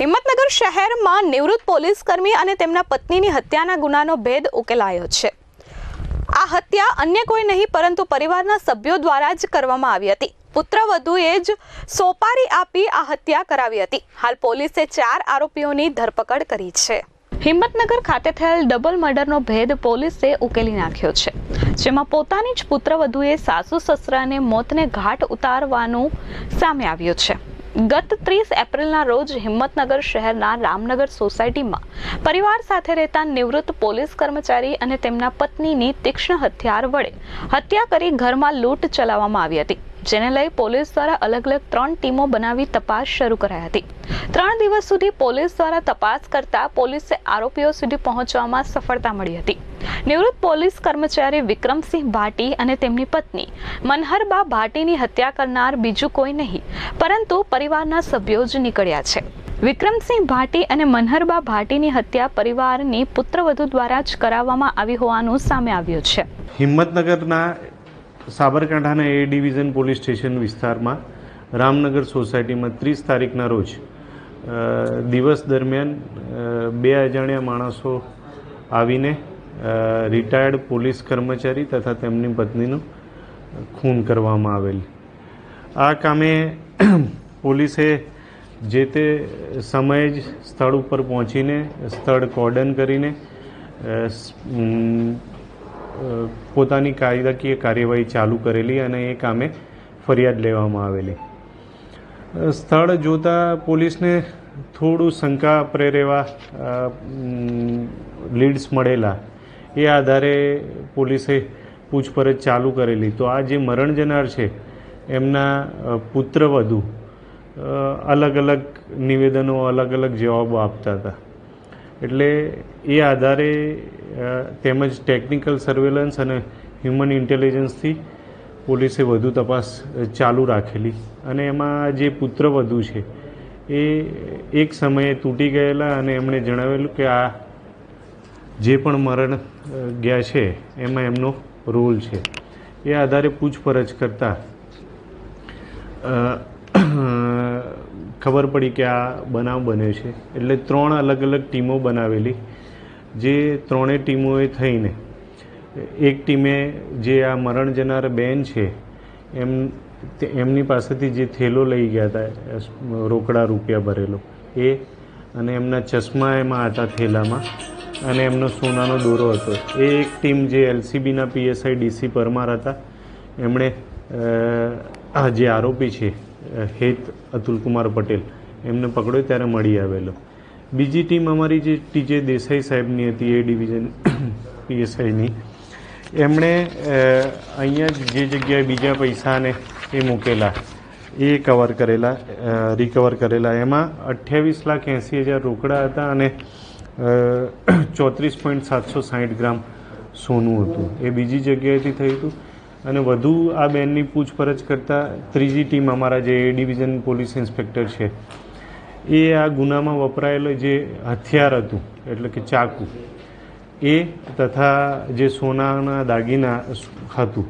હિંમતનગર શહેરમાં નિવૃત્ત પોલીસ કર્મી અને તેમના પત્નીની હત્યાના ગુનાનો ભેદ ઉકેલાયો છે. આ હત્યા અન્ય કોઈ નહીં, પરંતુ પરિવારના સભ્યો દ્વારા જ કરવામાં આવી હતી. પુત્રવધુએ જ સોપારી આપી આ હત્યા કરાવી હતી. હાલ પોલીસે ચાર આરોપીઓની ધરપકડ કરી છે. હિંમતનગર ખાતે થયેલ ડબલ મર્ડરનો ભેદ પોલીસે ઉકેલી નાખ્યો છે. જેમાં પોતાની જ પુત્રવધુએ સાસુ, સસરાને મોતને ઘાટ ઉતારવાનું સામે આવ્યું છે. ગત ત્રીસ એપ્રિલના રોજ હિંમતનગર શહેરના રામનગર સોસાયટીમાં પરિવાર સાથે રહેતા નિવૃત્ત પોલીસ કર્મચારી અને તેમના પત્નીની તીક્ષ્ણ હથિયાર વડે હત્યા કરી ઘરમાં લૂંટ ચલાવવામાં આવી હતી. જેને લઈ પોલીસ દ્વારા અલગ અલગ ત્રણ ટીમો બનાવી તપાસ શરૂ કરાઈ હતી. ત્રણ દિવસ સુધી પોલીસ દ્વારા તપાસ કરતા પોલીસે આરોપીઓ સુધી પહોંચવામાં સફળતા મળી હતી. નિવૃત્ત પોલીસ કર્મચારી વિક્રમસિંહ ભાટી અને તેમની પત્ની મનહરબા ભાટીની હત્યા કરનાર બીજું કોઈ નહીં, પરંતુ પરિવારના સભ્યો જ નીકળ્યા છે. વિક્રમસિંહ ભાટી અને મનહરબા ભાટીની હત્યા પરિવારની પુત્રવધુ દ્વારા જ કરાવવામાં આવી હોવાનું સામે આવ્યું છે. હિંમતનગરના સાબરકાંઠાના એ ડિવિઝન પોલીસ સ્ટેશન વિસ્તારમાં રામનગર સોસાયટીમાં ત્રીસ તારીખના રોજ દિવસ દરમિયાન બે અજાણ્યા માણસો આવીને રિટાયર્ડ પોલીસ કર્મચારી તથા તેમની પત્નીનું ખૂન કરવામાં આવેલ. આ કામે પોલીસે જે તે સમયે જ સ્થળ ઉપર પહોંચીને, સ્થળ કોર્ડન કરીને પોતાની કાયદાકીય કાર્યવાહી ચાલુ કરેલી અને એ કામે ફરિયાદ લેવામાં આવેલી. સ્થળ જોતા પોલીસને થોડું શંકા પ્રેરેવા લીડ્સ મળેલા. એ આધારે પોલીસે પૂછપરછ ચાલુ કરેલી. તો આ જે મરણ જનાર છે, એમના પુત્રવધુ અલગ અલગ નિવેદનો અલગ અલગ જવાબો આપતા હતા. એટલે એ આધારે તેમજ ટેકનિકલ સર્વેલન્સ અને હ્યુમન ઇન્ટેલિજન્સથી પોલીસે વધુ તપાસ ચાલુ રાખેલી. અને એમાં જે પુત્રવધુ છે, એ એક સમયે તૂટી ગયેલા અને એમણે જણાવેલું કે આ જે પણ મરણ ગયા છે, એમાં એમનો રોલ છે. એ આધારે પૂછપરછ કરતાં ખબર પડી કે આ બનાવ બન્યો છે. એટલે ત્રણ અલગ અલગ ટીમો બનાવેલી. જે ત્રણેય ટીમોએ થઈને, એક ટીમે જે આ મરણ જનાર બેન છે, એમ એમની પાસેથી જે થેલો લઈ ગયા હતા રોકડા રૂપિયા ભરેલો. એ અને એમના ચશ્મા એમાં હતા થેલામાં અને એમનો સોનાનો દોરો હતો. એ એક ટીમ જે એલસીબીના પીએસઆઈ ડીસી પરમાર હતા, એમણે જે આરોપી છે હેત અતુલકુમાર પટેલ. એમને પકડ્યો ત્યારે મળી આવેલો. બીજી ટીમ અમારી જે ટીજે દેસાઈ સાહેબની હતી, એ ડિવિઝન પીએસઆઈની. એમણે અહીંયા જે જગ્યાએ બીજા પૈસાને એ મૂકેલા, એ કવર કરેલા રિકવર કરેલા. એમાં અઠ્યાવીસ લાખ એંસી હજાર રોકડા હતા અને ચોત્રીસ પોઈન્ટ સાતસો સાહીઠ ગ્રામ સોનું હતું. એ બીજી જગ્યાએથી થયું હતું. અને વધુ આ બેનની પૂછપરછ કરતાં ત્રીજી ટીમ અમારા જે ડિવિઝન પોલીસ ઇન્સ્પેક્ટર છે, એ આ ગુનામાં વપરાયેલો જે હથિયાર હતું, એટલે કે ચાકુ, એ તથા જે સોનાના દાગીના હતું,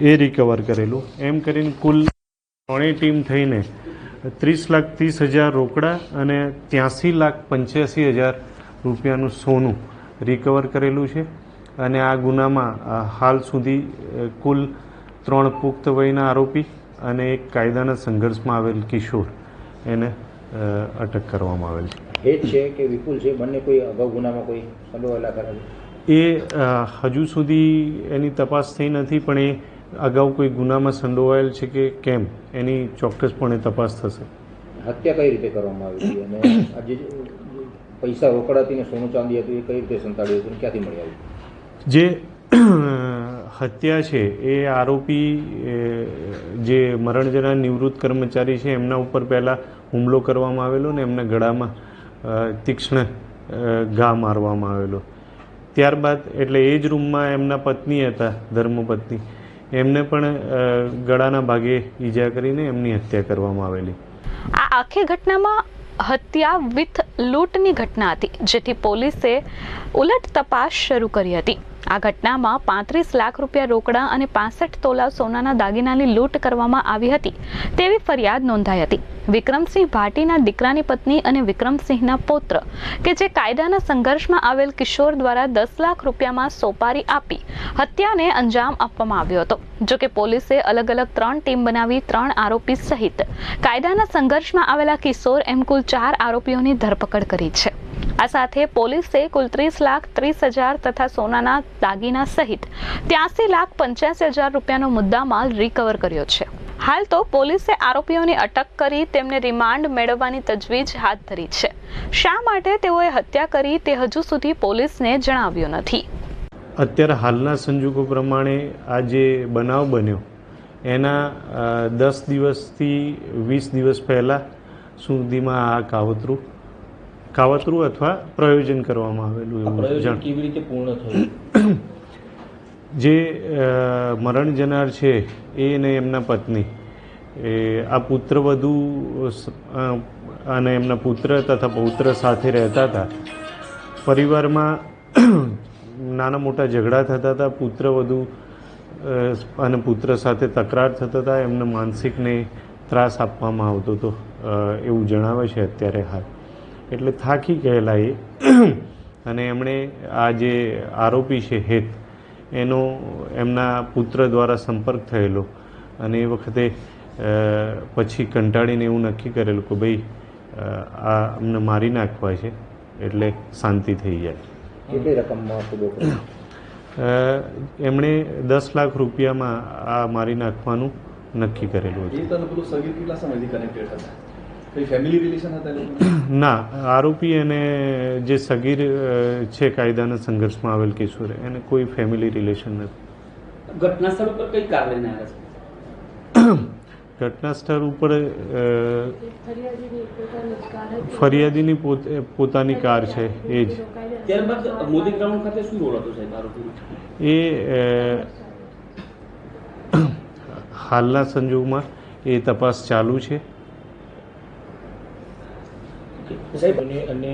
એ રિકવર કરેલું. એમ કરીને કુલ ત્રણેય ટીમ થઈને ત્રીસ લાખ ત્રીસ હજાર રોકડા અને ત્યાંસી લાખ પંચ્યાસી હજાર રૂપિયાનું સોનું રિકવર કરેલું છે. અને આ ગુનામાં હાલ સુધી કુલ ત્રણ પુખ્ત વયના આરોપી અને એક કાયદાના સંઘર્ષમાં આવેલ કિશોર એને અટક કરવામાં આવેલ છે. હેત છે કે વિપુલ છે? બંને કોઈ અગાઉ ગુનામાં કોઈ સંડોવાયેલા ખરા એ હજુ સુધી એની તપાસ થઈ નથી પણ એ અગાઉ કોઈ ગુનામાં સંડોવાયેલ છે કે કેમ? એની ચોક્કસપણે તપાસ થશે. હત્યા કઈ રીતે કરવામાં આવી હતી? અને આ જે જે પૈસા રોકડા હતી ને સોનું ચાંદી હતું એ કઈ રીતે સંતાડ્યું હતું? ક્યાંથી મળી આવ્યું જે, હત્યા છે, એ આરોપી જે મરણ જનાર નિવૃત્ત કર્મચારી છે, એમના ઉપર પહેલાં હુમલો કરવામાં આવેલો ને એમના ગળામાં તીક્ષ્ણ ઘા મારવામાં આવેલો. ત્યારબાદ એટલે એ જ રૂમમાં એમના પત્ની હતા, ધર્મપત્ની. એમને પણ ગળાના ભાગે ઈજા કરીને એમની હત્યા કરવામાં આવેલી. આ આખી ઘટનામાં હત્યા વિથ લૂંટની ઘટના હતી, જેથી પોલીસે ઉલટ તપાસ શરૂ કરી હતી. આ ઘટનામાં પાંત્રીસ લાખ રૂપિયા રોકડા અને પાસઠ તોલા સોનાના દાગીનાની લૂંટ કરવામાં આવી હતી. તેવી ફરિયાદ નોંધાઈ હતી. વિક્રમસિંહ ભાટીના દીકરાની પત્ની અને વિક્રમસિંહના પૌત્ર, કે જે કાયદાના સંઘર્ષમાં આવેલ કિશોર દ્વારા દસ લાખ રૂપિયામાં સોપારી આપી હત્યાને અંજામ આપવામાં આવ્યો હતો. જો કે પોલીસે અલગ અલગ ત્રણ ટીમ બનાવી ત્રણ આરોપી સહિત કાયદાના સંઘર્ષમાં આવેલા કિશોર એમ કુલ ચાર આરોપીઓની ધરપકડ કરી છે. આ સાથે પોલીસે કુલ ત્રીસ લાખ ત્રીસ હજાર તથા સોનાના દાગીના સહિત ત્યાસી લાખ પંચ્યાસી હજાર રૂપિયાનો મુદ્દામાલ રિકવર કર્યો છે. હાલ તો પોલીસે આરોપીઓની અટક કરી તેમને રિમાન્ડ મેળવવાની તજવીજ હાથ ધરી છે. શા માટે તેઓએ હત્યા કરી તે હજુ સુધી પોલીસને જણાવ્યું નથી. અત્યારે હાલના સંજોગો પ્રમાણે આ જે બનાવ બન્યો, એના દસ દિવસથી વીસ દિવસ પહેલાં સુધીમાં આ કાવતરું કાવતરું અથવા પ્રયોજન કરવામાં આવેલું એવું જાણ કેવી રીતે પૂર્ણ થયું? જે મરણ જનાર છે એ અને એમના પત્ની. એ આ પુત્રવધુ અને એમના પુત્ર તથા પૌત્ર સાથે રહેતા હતા. પરિવારમાં નાના મોટા ઝઘડા થતા હતા. પુત્રવધુ અને પુત્ર સાથે તકરાર થતા હતા. એમને માનસિકને ત્રાસ આપવામાં આવતો હતો. એવું જણાવે છે અત્યારે હાલ. એટલે થાકી ગયેલા એ. અને એમણે આ જે આરોપી છે હેત એનો એમના પુત્ર દ્વારા સંપર્ક થયેલો. અને એ વખતે પછી કંટાળીને એવું નક્કી કરેલું કે ભાઈ આ અમને મારી નાખવા છે એટલે શાંતિ થઈ જાય. કેટલી રકમમાં એમણે દસ લાખ રૂપિયામાં આ મારી નાખવાનું નક્કી કરેલું હતું? ફેમિલી રિલેશન હતા ના આરોપી અને જે સગીર છે કાયદાના સંઘર્ષમાં આવેલ કિશોર એને કોઈ ફેમિલી રિલેશન નથી. ઘટના સ્થળ ઉપર કઈ કાર લઈને આવ્યા છે? ઘટના સ્થળ ઉપર ફરિયાદીની પોતે પોતાની કાર છે એ જ. ત્યારબાદ મોદી ગ્રાઉન્ડ ખાતે શું રોલ હતો સાહેબ આરોપી એ હાલના સંજોગમાં એ તપાસ ચાલુ છે. સાહેબ અને અને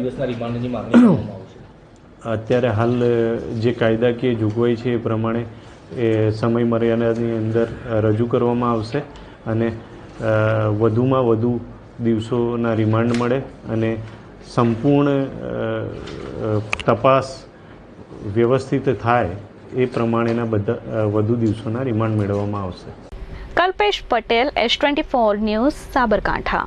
દિવસના રિમાન્ડની માંગણી કરવામાં આવશે. અત્યારે હાલ જે કાયદાકીય જોગવાઈ છે એ પ્રમાણે એ સમય મર્યાદાની અંદર રજૂ કરવામાં આવશે અને વધુમાં વધુ દિવસોના રિમાન્ડ મળે અને સંપૂર્ણ તપાસ વ્યવસ્થિત થાય એ પ્રમાણેના બધા વધુ દિવસોના રિમાન્ડ મેળવવામાં આવશે. Kalpesh Patel S twenty four news Sabarkantha.